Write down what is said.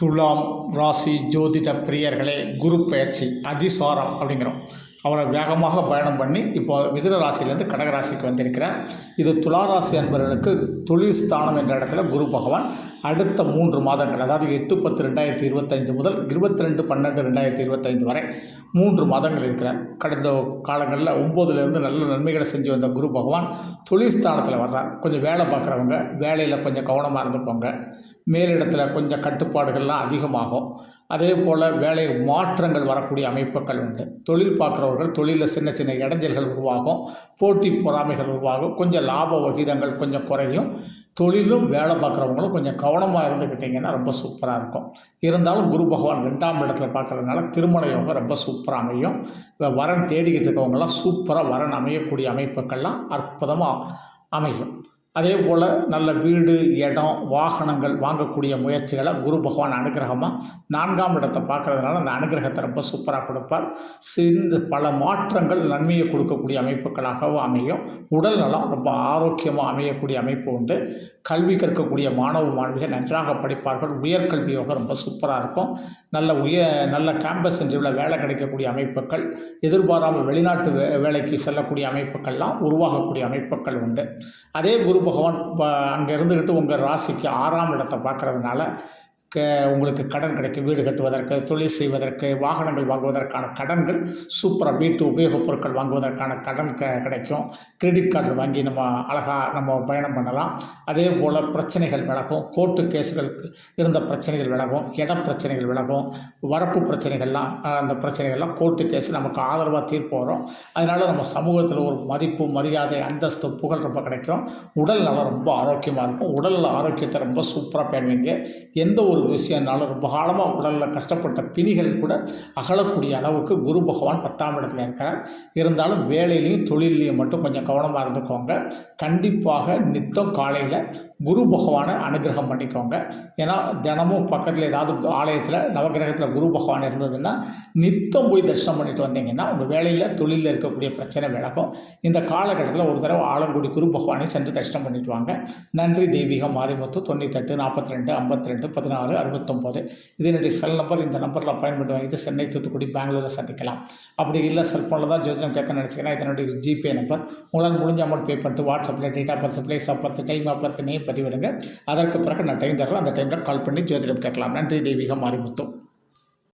துலாம் ராசி ஜோதிட பிரியர்களே குரு பயிற்சி அதிசாரம் அப்படிங்கிறோம். அவரை வேகமாக பயணம் பண்ணி இப்போ மிதுன ராசியிலேருந்து கடகராசிக்கு வந்திருக்கிறார். இது துலா ராசி அன்பர்களுக்கு தொழில் ஸ்தானம் என்ற இடத்துல குரு பகவான் அடுத்த மூன்று மாதங்கள் அதாவது எட்டு பத்து ரெண்டாயிரத்தி இருபத்தைந்து முதல் இருபத்தி ரெண்டு பன்னெண்டு ரெண்டாயிரத்தி இருபத்தைந்து வரை மூன்று மாதங்கள் இருக்கிறார். கடந்த காலங்களில் ஒம்போதுலேருந்து நல்ல நன்மைகளை செஞ்சு வந்த குரு பகவான் தொழில் ஸ்தானத்தில் வர்றார். கொஞ்சம் வேலை பார்க்குறவங்க வேலையில் கொஞ்சம் கவனமாக இருந்துக்கோங்க. மேலிடத்தில் கொஞ்சம் கட்டுப்பாடுகள்லாம் அதிகமாகும். அதே போல் வேலை மாற்றங்கள் வரக்கூடிய அமைப்புகள் உண்டு. தொழில் பார்க்குறவர்கள் தொழிலில் சின்ன சின்ன இடைஞ்சல்கள் உருவாகும் போட்டி பொறாமைகள் உருவாகும் கொஞ்சம் லாப விகிதங்கள் கொஞ்சம் குறையும். தொழிலும் வேலை பார்க்குறவங்களும் கொஞ்சம் கவனமாக இருந்துக்கிட்டிங்கன்னா ரொம்ப சூப்பராக இருக்கும். இருந்தாலும் குரு பகவான் ரெண்டாம் இடத்துல பார்க்குறதுனால திருமண யோகம் ரொம்ப சூப்பராக அமையும். வரன் தேடிக்கிட்டு இருக்கவங்களாம் சூப்பராக வரன் அமையக்கூடிய அமைப்புகள்லாம் அற்புதமாக அமையும். அதே போல் நல்ல வீடு இடம் வாகனங்கள் வாங்கக்கூடிய முயற்சிகளை குரு பகவான் அனுகிரகமாக நான்காம் இடத்தை பார்க்கறதுனால அந்த அனுகிரகத்தை ரொம்ப சூப்பராக கொடுப்பார். சிந்து பல மாற்றங்கள் நன்மையை கொடுக்கக்கூடிய அமைப்புகளாகவும் அமையும். உடல் நலம் ரொம்ப ஆரோக்கியமாக அமையக்கூடிய அமைப்பு உண்டு. கல்வி கற்கக்கூடிய மாணவ மாணவிகள் நன்றாக படிப்பார்கள். உயர்கல்வி யோகம் ரொம்ப சூப்பராக இருக்கும். நல்ல உய நல்ல கேம்பஸ் இன்டர்வியூவில் வேலை கிடைக்கக்கூடிய அமைப்புகள் எதிர்பாராமல் வெளிநாட்டு வே வேலைக்கு செல்லக்கூடிய அமைப்புகள்லாம் உருவாகக்கூடிய அமைப்புகள் உண்டு. அதே குரு பகவான் அங்கே இருந்துக்கிட்டு உங்கள் ராசிக்கு ஆறாம் இடத்தை பார்க்கறதுனால க உங்களுக்கு கடன் கிடைக்கும். வீடு கட்டுவதற்கு தொழில் செய்வதற்கு வாகனங்கள் வாங்குவதற்கான கடன்கள் சூப்பராக வீட்டு உபயோகப் பொருட்கள் வாங்குவதற்கான கடன் க கிடைக்கும். கிரெடிட் கார்டு வாங்கி நம்ம அழகாக நம்ம பயணம் பண்ணலாம். அதே போல் பிரச்சனைகள் விலகும். கோர்ட்டு கேஸுகளுக்கு இருந்த பிரச்சனைகள் விலகும். இட பிரச்சனைகள் விலகும். வரப்பு பிரச்சனைகள்லாம் அந்த பிரச்சனைகள்லாம் கோர்ட்டு கேஸ் நமக்கு ஆதரவாக தீர்ப்பு வரும். அதனால் நம்ம சமூகத்தில் ஒரு மதிப்பு மரியாதை அந்தஸ்து புகழ் ரொம்ப கிடைக்கும். உடல் நலம் ரொம்ப ஆரோக்கியமாக இருக்கும். உடல் ஆரோக்கியத்தை ரொம்ப சூப்பராக பேணுவீங்க. எந்த ஒரு விஷயம்னாலும் ரொம்ப காலமாக உடலில் கஷ்டப்பட்ட பிணிகள் கூட அகலக்கூடிய அளவுக்கு குரு பகவான் பத்தாம் இடத்துல இருக்கிறார். இருந்தாலும் வேலையிலையும் தொழிலையும் மட்டும் கொஞ்சம் கவனமாக இருந்துக்கோங்க. கண்டிப்பாக நித்தம் காலையில் குரு பகவானை அனுகிரகம் பண்ணிக்கோங்க. ஏன்னா தினமும் பக்கத்தில் ஏதாவது ஆலயத்தில் நவகிரகத்தில் குரு பகவான் இருந்ததுன்னா நித்தம் போய் தரிசனம் பண்ணிட்டு வந்தீங்கன்னா உங்கள் வேலையில் தொழிலில் இருக்கக்கூடிய பிரச்சனை விளக்கும் இந்த காலகட்டத்தில் ஒரு தடவை ஆலங்குடி குரு பகவானை சென்று தரிசனம் பண்ணிட்டு வாங்க. நன்றி தெய்வீகம் மாரிமுத்து தொண்ணூத்தெட்டு நாற்பத்தி ரெண்டு ஐம்பத்தி ரெண்டு பதினாறு அறுபத்தொம்போது. இது என்னுடைய செல் நம்பர் இந்த நம்பரில் அப்பாயின்மெண்ட் வாங்கிட்டு சென்னை தூத்துக்குடி பெங்களூரில் சந்திக்கலாம். அப்படி இல்லை செல்ஃபோனில் தான் ஜோதிடம் கேட்க நினச்சிங்கன்னா இதனுடைய ஜிபே நம்பர் உங்களால் முடிஞ்ச அமௌண்ட் பே பண்ணிட்டு வாட்ஸ்அப்பில் date of birth place of birth time of birth name பதிவிடுங்க. அதற்கு பிறகு நான் டைம் தர்றேன் அந்த டைமில் கால் பண்ணி ஜோதிடம் கேட்கலாம். நன்றி தெய்வீகம் மாரிமுத்து.